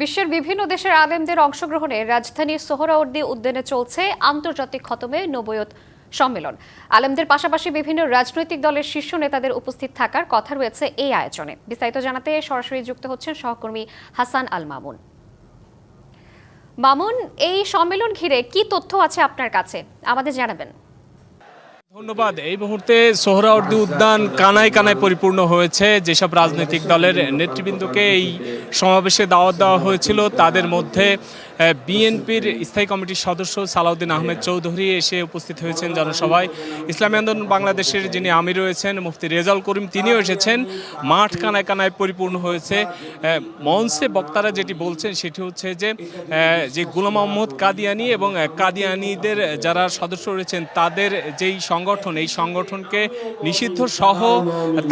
বিশ্বের বিভিন্ন দেশের আলেমদের অংশগ্রহণে রাজধানী সোহরাওয়ার্দী উদ্যানে চলছে আন্তর্জাতিক খতমে নবয়ত সম্মেলন। আলেমদের পাশাপাশি বিভিন্ন রাজনৈতিক দলের শীর্ষ নেতাদের উপস্থিত থাকার কথা রয়েছে এই আয়োজনে। বিস্তারিত জানাতে সরাসরি যুক্ত হচ্ছেন সহকর্মী হাসান আল মামুন। মামুন, এই সম্মেলন ঘিরে কি তথ্য আছে আপনার কাছে? আমাদের জানাবেন। ধন্যবাদ। এই মুহূর্তে সোহরাওয়ার্দী উদ্যান কানায় কানায় পরিপূর্ণ হয়েছে। যেসব রাজনৈতিক দলের নেতৃবৃন্দকে এই সমাবেশে দাওয়াত দেওয়া হয়েছিল, তাদের মধ্যে বিএনপির স্থায়ী কমিটির সদস্য সালাউদ্দিন আহমেদ চৌধুরী এসে উপস্থিত হয়েছেন জনসভায়। ইসলামী আন্দোলন বাংলাদেশের যিনি আমির রয়েছেন, মুফতি রেজাল করিম, তিনিও এসেছেন। মাঠ কানায় কানায় পরিপূর্ণ হয়েছে। মঞ্চে বক্তারা যেটি বলছেন সেটি হচ্ছে যে যে গুলাম মোহাম্মদ কাদিয়ানি এবং কাদিয়ানিদের যারা সদস্য রয়েছেন, তাদের যেই সংগঠন, এই সংগঠনকে নিষিদ্ধ সহ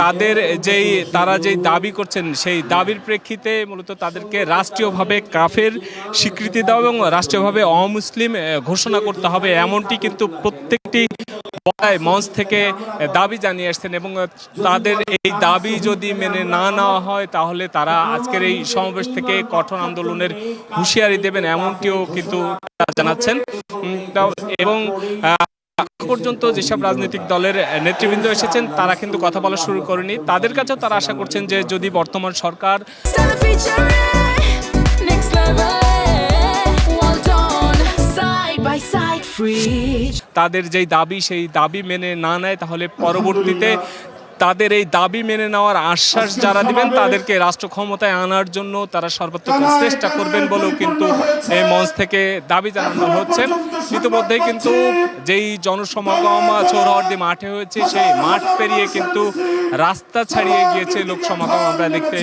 তাদের যেই, তারা যেই দাবি করছেন, সেই দাবির প্রেক্ষিতে মূলত তাদেরকে রাষ্ট্রীয়ভাবে কাফের স্বীকৃতি দেওয়া এবং রাষ্ট্রীয়ভাবে অমুসলিম ঘোষণা করতে হবে, এমনটি কিন্তু প্রত্যেকটি বলায় মঞ্চ থেকে দাবি জানিয়ে আসছেন এবং তাদের এই দাবি যদি মেনে না নেওয়া হয়, তাহলে তারা আজকের এই সমাবেশ থেকে কঠোর আন্দোলনের হুঁশিয়ারি দেবেন, এমনটিও কিন্তু জানাচ্ছেন। এবং পর্যন্ত যেসব রাজনৈতিক দলের নেতৃবৃন্দ এসেছেন, তারা কিন্তু কথা বলা শুরু করেনি। তাদের কাছেও তারা আশা করছেন যে যদি বর্তমান সরকার তাদের যেই দাবি, সেই দাবি মেনে না নেয়, তাহলে পরবর্তীতে তাদের এই দাবি মেনে নেওয়ার আশ্বাস যারা দিবেন, তাদেরকে রাষ্ট্র ক্ষমতায় আনার জন্য তারা সর্বাত্মক চেষ্টা করবেন বলেও কিন্তু এই মঞ্চ থেকে দাবি জানানো হচ্ছে। ইতিমধ্যেই কিন্তু যেই জনসমাগম চৌরাহর্দি মাঠে হয়েছে, সেই মাঠ পেরিয়ে কিন্তু রাস্তা ছাড়িয়ে গিয়েছে লোক সমাগম আমরা দেখতে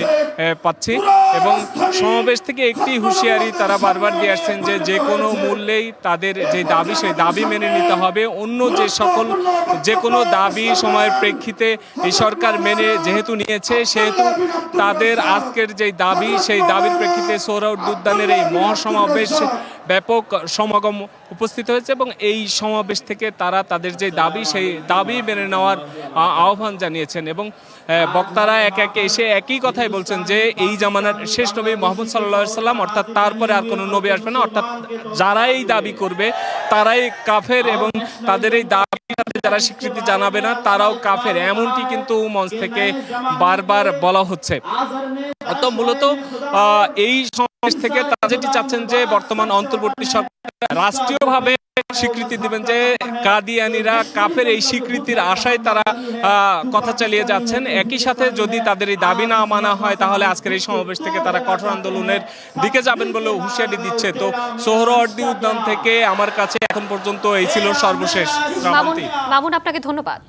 পাচ্ছি। এবং সমাবেশ থেকে একটি হুঁশিয়ারি তারা বারবার দিয়ে আসছেন যে যে কোনো মূল্যেই তাদের যে দাবি, সেই দাবি মেনে নিতে হবে। অন্য যে সকল, যে কোনো দাবি সময়ের প্রেক্ষিতে এই সরকার মেনে যেহেতু নিয়েছে, সেহেতু তাদের আজকের যে দাবি, সেই দাবির প্রেক্ষিতে সৌরউদ্দ উদ্যানের এই মহাসমাবেশ ব্যাপক সমাগম উপস্থিত হয়েছে এবং এই সমাবেশ থেকে তারা তাদের যে দাবি, সেই দাবি মেনে নেওয়ার আহ্বান জানিয়েছেন এবং বক্তারা এক একে এসে একই কথাই বলছেন যে, এই জামানার শেষ নবী মোহাম্মদ সাল্লাহ সাল্লাম, অর্থাৎ তারপরে আর কোনো নবী আসবে না, অর্থাৎ যারাই দাবি করবে, তারাই কাফের এবং তাদের এই দাবি যারা স্বীকৃতি জানাবে না, তারাও কাফের। এমনটি কিন্তু মঞ্চ থেকে বারবার বলা হচ্ছে। তো মূলত এই সমাবেশ থেকে তারা যেটি চাচ্ছেন যে বর্তমান অন্তর্বর্তী সরকার রাষ্ট্রীয়ভাবে স্বীকৃতি দিবেন যে কাদিয়ানিরা কাফের এই স্বীকৃতির আশায় তারা কথা চালিয়ে যাচ্ছেন। একই সাথে যদি তাদের এই দাবি না মানা হয় তাহলে আজকের এই সমাবেশ থেকে তারা কঠোর আন্দোলনের দিকে যাবেন বলে হুঁশিয়ারি দিচ্ছে। তো সোহরাওয়ার্দী উদ্যান থেকে আমার কাছে এখন পর্যন্ত এই ছিল সর্বশেষ বাবুন মামুন আপনাকে ধন্যবাদ।